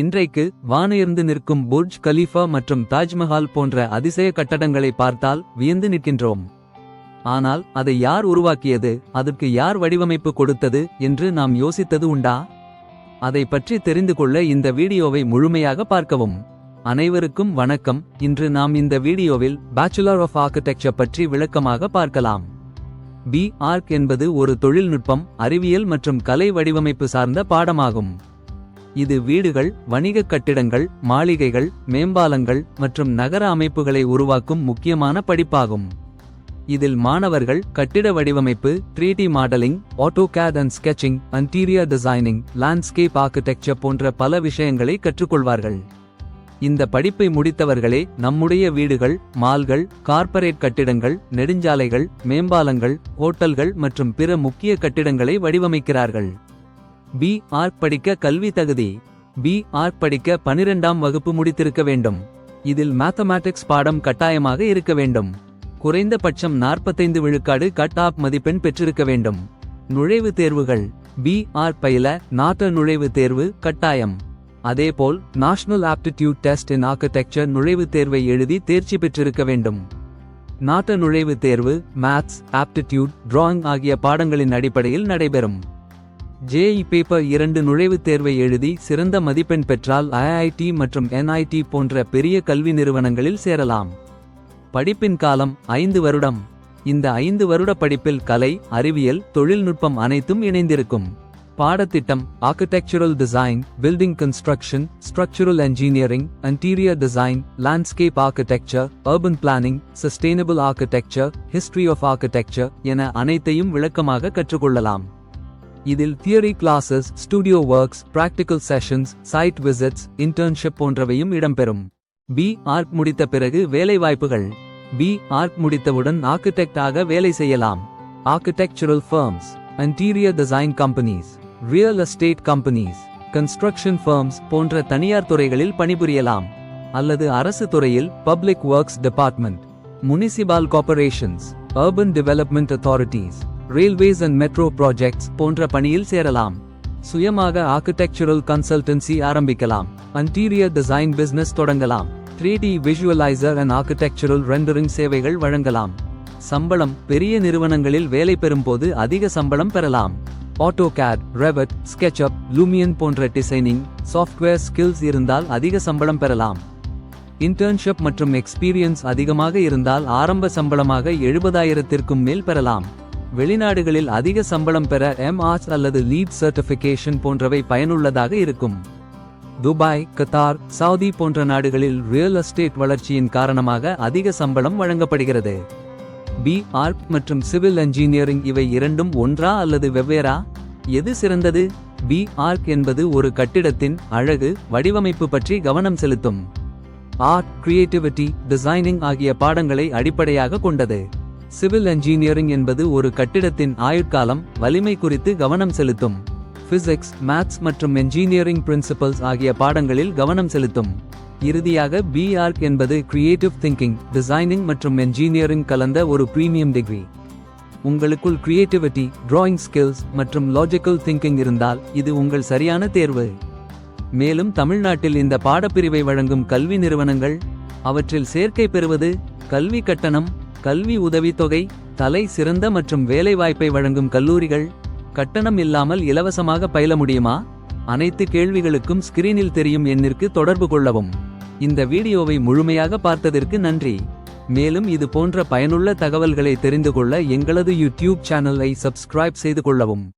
இன்றைக்கு வானுயர்ந்து நிற்கும் புர்ஜ் கலீஃபா மற்றும் தாஜ்மஹால் போன்ற அதிசய கட்டடங்களை பார்த்தால் வியந்து நிற்கின்றோம். ஆனால் அதை யார் உருவாக்கியது அதற்கு யார் வடிவமைப்பு கொடுத்தது என்று நாம் யோசித்தது உண்டா? அதை பற்றி தெரிந்து கொள்ள இந்த வீடியோவை முழுமையாக பார்க்கவும். அனைவருக்கும் வணக்கம். இன்று நாம் இந்த வீடியோவில் பேச்சுலர் ஆஃப் ஆர்கிடெக்சர் பற்றி விளக்கமாக பார்க்கலாம். பி ஆர்க் என்பது ஒரு தொழில்நுட்பம் அறிவியல் மற்றும் கலை வடிவமைப்பு சார்ந்த பாடமாகும். இது வீடுகள் வணிகக் கட்டிடங்கள் மாளிகைகள் மேம்பாலங்கள் மற்றும் நகர அமைப்புகளை உருவாக்கும் முக்கியமான படிப்பாகும். இதில் மாணவர்கள் கட்டிட வடிவமைப்பு three D modeling AutoCAD and sketching interior designing landscape architecture போன்ற பல விஷயங்களை கற்றுக்கொள்வார்கள். இந்த படிப்பை முடித்தவர்களே நம்முடைய வீடுகள் மால்கள் கார்ப்பரேட் கட்டிடங்கள் நெடுஞ்சாலைகள் மேம்பாலங்கள் ஹோட்டல்கள் மற்றும் பிற முக்கிய கட்டிடங்களை வடிவமைக்கிறார்கள். பி ஆர் படிக்க கல்வி தகுதி பி ஆர் படிக்க பனிரெண்டாம் வகுப்பு முடித்திருக்க வேண்டும். இதில் மேத்தமேட்டிக்ஸ் பாடம் கட்டாயமாக இருக்க வேண்டும். குறைந்தபட்சம் நாற்பத்தைந்து விழுக்காடு கட் ஆப் மதிப்பெண் பெற்றிருக்க வேண்டும். நுழைவுத் தேர்வுகள் பி ஆர் பயில நாட்ட நுழைவுத் தேர்வு கட்டாயம். அதேபோல் national aptitude test in architecture நுழைவுத் தேர்வை எழுதி தேர்ச்சி பெற்றிருக்க வேண்டும். நாட்ட நுழைவுத் தேர்வு மேத்ஸ் ஆப்டிடியூட் டிராயிங் ஆகிய பாடங்களின் அடிப்படையில் நடைபெறும். ஜேஇ பேப்பர் இரண்டு நுழைவுத் தேர்வை எழுதி சிறந்த மதிப்பெண் பெற்றால் ஐஐடி மற்றும் என்ஐடி போன்ற பெரிய கல்வி நிறுவனங்களில் சேரலாம். படிப்பின் காலம் ஐந்து வருடம். இந்த ஐந்து வருட படிப்பில் கலை அறிவியல் தொழில்நுட்பம் அனைத்தும் இணைந்திருக்கும். பாடத்திட்டம் architectural design building construction structural engineering interior design landscape architecture urban planning sustainable architecture history of architecture என அனைத்தையும் விளக்கமாக கற்றுக்கொள்ளலாம். இதில் theory classes studio works practical sessions site visits internship போன்றவையும் இடம்பெறும். பி ஆர்க் முடித்த பிறகு வேலைவாய்ப்புகள். பி ஆர்க் முடித்தவுடன் ஆர்கிடெக்டாக வேலை செய்யலாம். Architectural firms interior design companies real estate companies construction firms போன்ற தனியார் துறைகளில் பணிபுரியலாம். அல்லது அரசு துறையில் public works department municipal corporations urban development authorities railways and metro projects போன்ற பணியில் சேரலாம். சுயமாக ஆர்கிடெக்சரல் கன்சல்டன்சி ஆரம்பிக்கலாம். அன்டீரியர் டிசைன் பிசினஸ் தொடங்கலாம். Three D visualizer and architectural rendering சேவைகள் வழங்கலாம். சம்பளம் பெரிய நிறுவனங்களில் வேலை பெறும்போது அதிக சம்பளம் பெறலாம். ஆட்டோகேட் ரெவட் ஸ்கெட்சப் லூமியன் போன்ற டிசைனிங் சாஃப்ட்வேர் ஸ்கில்ஸ் இருந்தால் அதிக சம்பளம் பெறலாம். இன்டர்ன்ஷிப் மற்றும் எக்ஸ்பீரியன்ஸ் அதிகமாக இருந்தால் ஆரம்ப சம்பளமாக எழுபதாயிரத்திற்கும் மேல் பெறலாம். வெளிநாடுகளில் அதிக சம்பளம் பெற எம்ஆர்ஸ் அல்லது லீட் சர்டிஃபிகேஷன் போன்றவை பயனுள்ளதாக இருக்கும். துபாய் கத்தார் சவுதி போன்ற நாடுகளில் ரியல் எஸ்டேட் வளர்ச்சியின் காரணமாக அதிக சம்பளம் வழங்கப்படுகிறது. பி ஆர்க் மற்றும் சிவில் என்ஜினியரிங் இவை இரண்டும் ஒன்றா அல்லது வெவ்வேறா? எது சிறந்தது? பி ஆர்க் என்பது ஒரு கட்டிடத்தின் அழகு வடிவமைப்பு பற்றி கவனம் செலுத்தும். ஆர்ட் கிரியேட்டிவிட்டி டிசைனிங் ஆகிய பாடங்களை அடிப்படையாக கொண்டது. சிவில் என்ஜினியரிங் என்பது ஒரு கட்டிடத்தின் ஆயுட்காலம் வலிமை குறித்து கவனம் செலுத்தும். பிசிக்ஸ் மேத்ஸ் மற்றும் என்ஜினியரிங் பிரின்சிபல்ஸ் ஆகிய பாடங்களில் கவனம் செலுத்தும். இறுதியாக பி ஆர்க் என்பது கிரியேட்டிவ் திங்கிங் டிசைனிங் மற்றும் என்ஜினியரிங் கலந்த ஒரு பிரீமியம் டிகிரி உங்களுக்குள் கிரியேட்டிவிட்டி டிராயிங் ஸ்கில்ஸ் மற்றும் லாஜிக்கல் திங்கிங் இருந்தால் இது உங்கள் சரியான தேர்வு. மேலும் தமிழ்நாட்டில் இந்த பாடப்பிரிவை வழங்கும் கல்வி நிறுவனங்கள் அவற்றில் சேர்க்கை பெறுவது கல்வி கட்டணம் கல்வி உதவித்தொகை தலை சிறந்த மற்றும் வேலைவாய்ப்பை வழங்கும் கல்லூரிகள் கட்டணம் இல்லாமல் இலவசமாக பயில முடியுமா? அனைத்து கேள்விகளுக்கும் ஸ்கிரீனில் தெரியும் எண்ணிற்கு தொடர்பு கொள்ளவும். இந்த வீடியோவை முழுமையாக பார்த்ததற்கு நன்றி. மேலும் இது போன்ற பயனுள்ள தகவல்களை தெரிந்து கொள்ள எங்களது யூடியூப் சேனலை சப்ஸ்கிரைப் செய்து கொள்ளவும்.